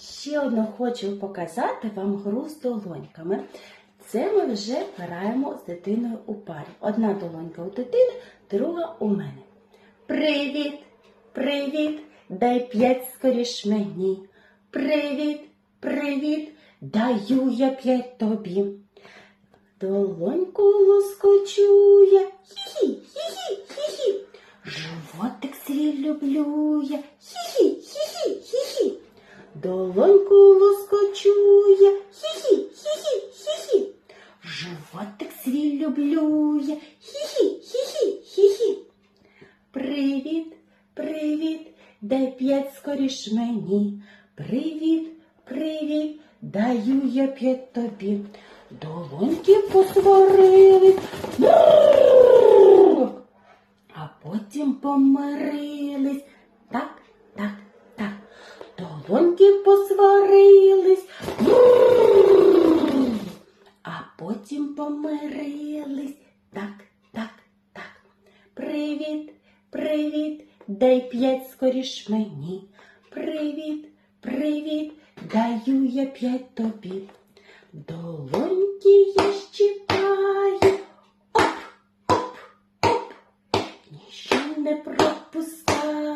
Ще одну хочу показати вам гру з долоньками. Це ми вже граємо з дитиною у парі. Одна долонька у дитини, друга у мене. Привіт, привіт, дай п'ять скоріш мені. Привіт, привіт, даю я п'ять тобі. Долоньку лоскочу я, хі-хі, хі-хі, хі-хі. Животик свій люблю я, хі-хі. Долоньку лоскочу я, хі-хі, хі-хі, хі-хі. Животик свій люблю я, хі-хі, хі-хі, хі-хі. Привіт, привіт, дай п'ять скоріш мені. Привіт, привіт, даю я п'ять тобі. Долоньки посварили, а потім помирились. Так, так, так. Долоньки посварились, а потім помирились. Так, так, так. Привіт, привіт, дай п'ять скоріш мені. Привіт, привіт, даю я п'ять тобі. Долоньки я щипаю, оп, оп, оп, ніщо не пропускаю.